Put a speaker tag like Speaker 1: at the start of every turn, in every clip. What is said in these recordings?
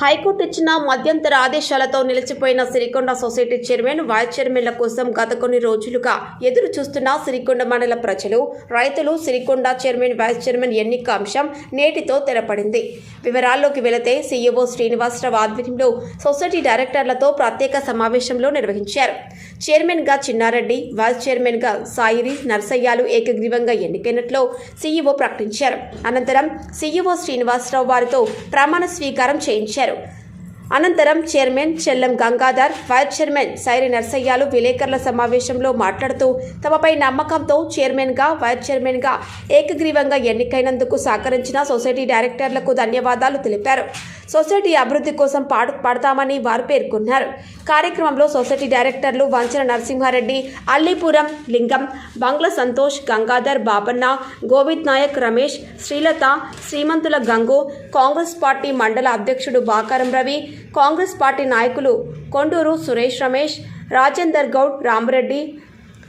Speaker 1: High court ఇచ్చిన మధ్యంతర ఆదేశాలతో నిలిచిపోయిన సిరికొండ సొసైటీ చైర్మన్ వైస్ చైర్మన్ల కోసం గత కొన్ని రోజులుగా ఎదురు చూస్తున్న సిరికొండ మండల ప్రజలు రైతులు సిరికొండ చైర్మన్ వైస్ చైర్మన్ ఎన్నిక అంశం నేటితో తెరపడింది. వివరాల్లోకి వెళితే సీఈఓ శ్రీనివాసరావు ఆధ్వర్యంలో సొసైటీ డైరెక్టర్లతో ప్రత్యేక సమావేశంలో నిర్వహించారు. చైర్మన్గా చిన్నారెడ్డి వైస్ చైర్మన్గా సాయిరి నర్సయ్యాలు ఏకగ్రీవంగా ఎన్నికైనట్లు సీఈఓ ప్రకటించారు. అనంతరం సీఈఓ శ్రీనివాసరావు వారితో ప్రమాణ స్వీకారం చేయించారు. అనంతరం chairman Chellam Gangadhar vice chairman Sairi నర్సయ్యాలు విలేకరుల సమావేశంలో మాట్లాడుతూ తమపై నమ్మకంతో చైర్మన్గా వైస్ చైర్మన్గా ఏకగ్రీవంగా ఎన్నికైనందుకు సహకరించిన సొసైటీ డైరెక్టర్లకు ధన్యవాదాలు తెలిపారు. సొసైటీ అభివృద్ధి కోసం పాడు పడతామని వారు పేర్కొన్నారు. కార్యక్రమంలో సొసైటీ డైరెక్టర్లు వంచన నరసింహారెడ్డి అల్లీపురం లింగం బంగ్ల సంతోష్ గంగాధర్ బాబన్న గోవింద్ నాయక్ రమేష్ శ్రీలత శ్రీమంతుల గంగు కాంగ్రెస్ పార్టీ మండల అధ్యక్షుడు బాకారం రవి కాంగ్రెస్ పార్టీ నాయకులు కొండూరు సురేష్ రమేష్ రాజేందర్ గౌడ్ రామరెడ్డి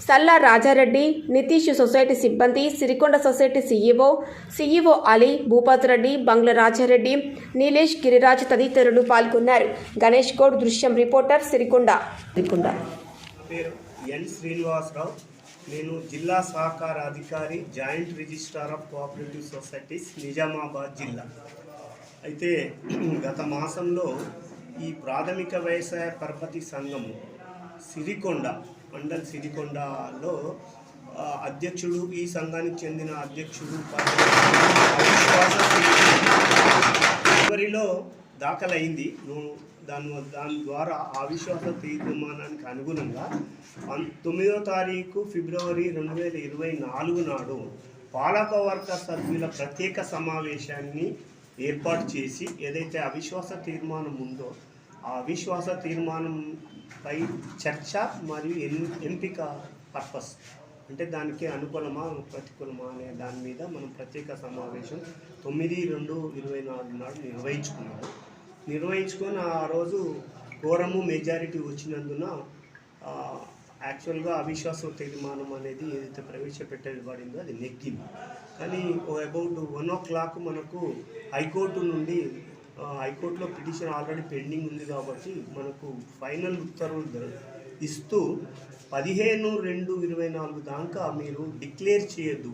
Speaker 1: సల్లా రాజారెడ్డి నితీష్ సొసైటీ సిబ్బంది Sirikonda society CEO CEO Ali Bhupath Reddy Bangla Rajareddy Nilesh Giriraj తదితరులు పాల్గొన్నారు. గణేష్ గౌడ్ దృశ్యం రిపోర్టర్ సిరికొండ. సిరికొండ.
Speaker 2: ఎన్ శ్రీనివాసరావు. నేను జిల్లా సహకార అధికారి joint registrar of cooperative societies Nizamabad జిల్లా. అయితే గత మాసంలో ఈ ప్రాథమిక వ్యవసాయ పరపతి సంఘము సిరికొండ మండల్ సిరికొండలో అధ్యక్షుడు ఈ సంఘానికి చెందిన అధ్యక్షుడు ఫిబ్రవరిలో దాఖలైంది. నువ్వు దాని దాని ద్వారా అవిశ్వాస తీర్మానానికి అనుగుణంగా తొమ్మిదో తారీఖు ఫిబ్రవరి రెండు వేల ఇరవై నాలుగు నాడు పాలకవర్గ సభ్యుల ప్రత్యేక సమావేశాన్ని ఏర్పాటు చేసి ఏదైతే అవిశ్వాస తీర్మానం ఉందో ఆ అవిశ్వాస తీర్మానంపై చర్చ మరియు ఎన్ ఎంపిక పర్పస్ అంటే దానికి అనుకూలమా ప్రతికూలమా అనే దాని మీద మనం ప్రత్యేక సమావేశం తొమ్మిది రెండు ఇరవై నాలుగు నాడు నిర్వహించుకున్నాము. నిర్వహించుకొని ఆ రోజు ఘోరము మెజారిటీ వచ్చినందున యాక్చువల్గా అవిశ్వాస తీర్మానం అనేది ఏదైతే ప్రవేశపెట్టబడిందో అది నెగ్గింది. కానీ అబౌట్ వన్ ఓ క్లాక్ మనకు హైకోర్టు నుండి హైకోర్టులో పిటిషన్ ఆల్రెడీ పెండింగ్ ఉంది కాబట్టి మనకు ఫైనల్ ఉత్తర్వులు ఇస్తూ పదిహేను రెండు ఇరవై నాలుగు దాకా మీరు డిక్లేర్ చేయొద్దు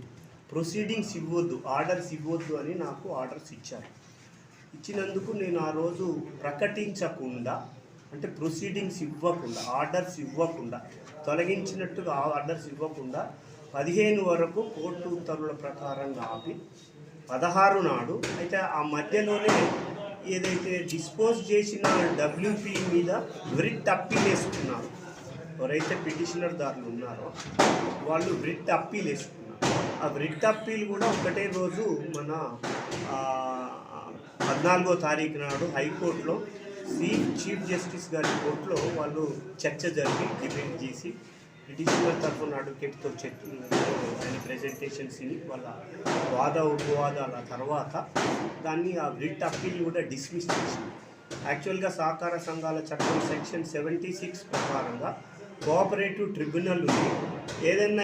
Speaker 2: ప్రొసీడింగ్స్ ఇవ్వద్దు ఆర్డర్స్ ఇవ్వద్దు అని నాకు ఆర్డర్స్ ఇచ్చారు. ఇచ్చినందుకు నేను ఆ రోజు ప్రకటించకుండా అంటే ప్రొసీడింగ్స్ ఇవ్వకుండా ఆర్డర్స్ ఇవ్వకుండా తొలగించినట్టుగా ఆర్డర్స్ ఇవ్వకుండా పదిహేను వరకు కోర్టు ఉత్తర్వుల ప్రకారం ఆపి పదహారు నాడు అయితే ఆ మధ్యలోనే ఏదైతే డిస్పోజ్ చేసిన డబ్ల్యూపీ మీద వ్రిట్ అప్పీల్ వేసుకున్నారు ఎవరైతే పిటిషనర్ దారులు ఉన్నారో వాళ్ళు వ్రిట్ అప్పీల్ వేసుకున్నారు ఆ వ్రిట్ అప్పీల్ కూడా ఒకటే రోజు మన పద్నాలుగో తారీఖు నాడు హైకోర్టులో చీఫ్ చీఫ్ జస్టిస్ గారి కోర్టులో వాళ్ళు చర్చ జరిపి డిబేట్ చేసి పిటిషనర్ తరఫున అడ్వకేట్తో చర్చ ఆయన ప్రెజెంటేషన్స్ ఇని వాళ్ళ వాద ఉపవాదాల తర్వాత దాన్ని ఆ రిట్ అప్పీల్ కూడా డిస్మిస్ చేసింది. యాక్చువల్గా సహకార సంఘాల చట్టం సెక్షన్ సెవెంటీ సిక్స్ ప్రకారంగా కోఆపరేటివ్ ట్రిబ్యునల్ ఉంది. ఏదైనా